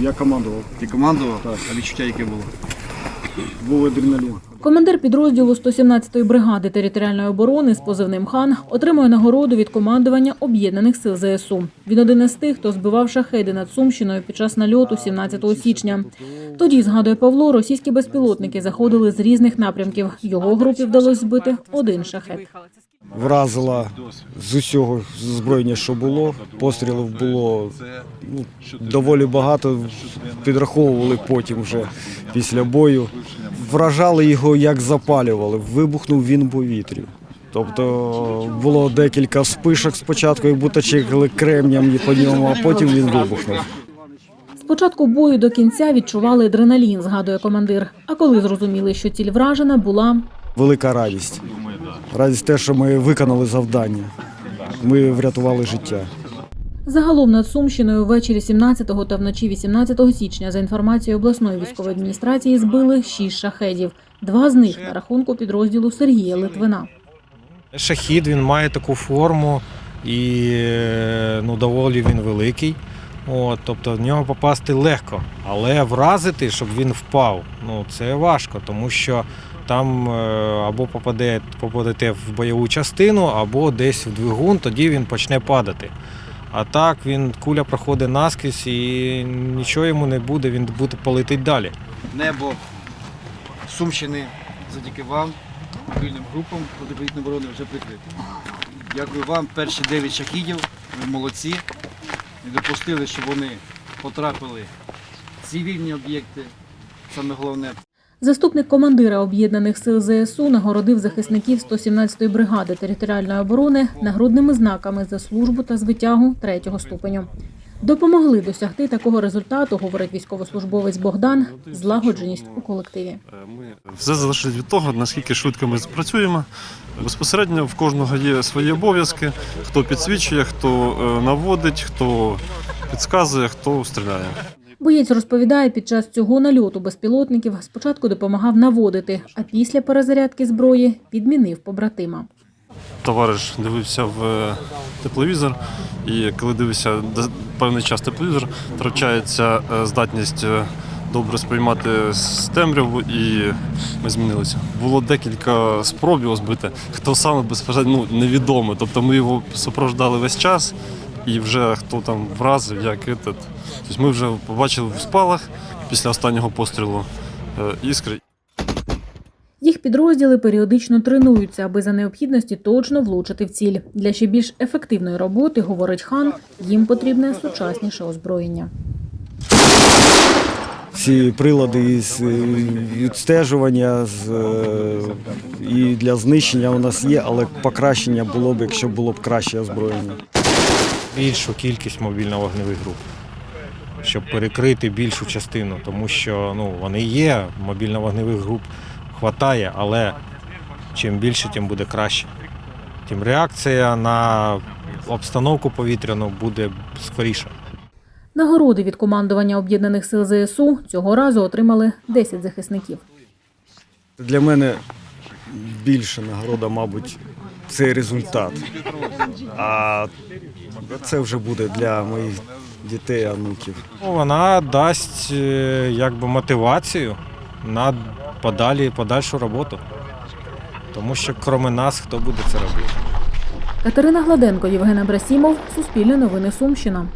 Я командував. Ти командував? Так. А відчуття яке було? Був адреналін. Командир підрозділу 117-ї бригади територіальної оборони з позивним хан отримує нагороду від командування об'єднаних сил ЗСУ. Він один із тих, хто збивав шахеди над Сумщиною під час нальоту 17 січня. Тоді, згадує Павло, російські безпілотники заходили з різних напрямків. Його групі вдалося збити один шахет. Вразила з усього зброєння, що було. Пострілів було ну, доволі багато. Підраховували потім вже після бою. Вражали його, як запалювали. Вибухнув він у повітрі. Тобто було декілька спишок спочатку, як будто чекали кремням і по ньому, а потім він вибухнув. З початку бою до кінця відчували адреналін, згадує командир. А коли зрозуміли, що ціль вражена, була Велика радість. Радість те, що ми виконали завдання. Ми врятували життя. Загалом над Сумщиною ввечері 17 та вночі 18 січня, за інформацією обласної військової адміністрації, збили шість шахедів. Два з них на рахунку підрозділу Сергія Литвина. Шахід він має таку форму і е, ну, доволі він великий. От, тобто в нього попасти легко, але вразити, щоб він впав, ну це важко, тому що там е, або попаде, попадете в бойову частину, або десь в двигун, тоді він почне падати. А так він куля проходить наскрізь і нічого йому не буде, він буде полетить далі. Небо Сумщини завдяки вам, мобільним групам протиповітряної оборони вже прикрите. Дякую вам. Перші 9 шахідів, ви молодці. Не допустили, щоб вони потрапили в цивільні об'єкти. Саме головне Заступник командира об'єднаних сил ЗСУ нагородив захисників 117-ї бригади територіальної оборони нагрудними знаками за службу та звитягу третього ступеню. Допомогли досягти такого результату, говорить військовослужбовець Богдан, злагодженість у колективі. Ми все залежить від того, наскільки швидко ми працюємо. Безпосередньо в кожного є свої обов'язки. Хто підсвічує, хто е, наводить, хто підказує, хто стріляє. Боєць розповідає, під час цього нальоту безпілотників спочатку допомагав наводити, а після перезарядки зброї підмінив побратима. Товариш дивився в е, тепловізор, і коли дивився певний час тепловізор, втрачається е, здатність е, добре сприймати з темряву, і ми змінилися. Було декілька спроб його збити. Хто саме безпосередньо ну, невідомо. Тобто ми його супроводжали весь час, і вже хто там вразив, як этот. Тобто ми вже побачили в спалах після останнього пострілу е, іскри. Їх підрозділи періодично тренуються, аби за необхідності точно влучити в ціль. Для ще більш ефективної роботи, говорить хан, їм потрібне сучасніше озброєння. Всі прилади із е, відстежування з, е, і для знищення у нас є, але покращення було б, якщо було б краще озброєння. Більшу кількість мобільно-вогневих груп, щоб перекрити більшу частину, тому що ну, вони є, мобільно-вогневих груп хватає, але чим більше, тим буде краще. Тим реакція на обстановку повітряну буде скоріша. Нагороди від командування об'єднаних сил ЗСУ цього разу отримали 10 захисників. Для мене більша нагорода, мабуть, це результат. А це вже буде для моїх дітей, онуків. Ну, Вона дасть е, якби мотивацію на подалі, подальшу роботу. Тому що крім нас, хто буде це робити? Катерина Гладенко, Євген Абрасімов, Суспільне новини Сумщина.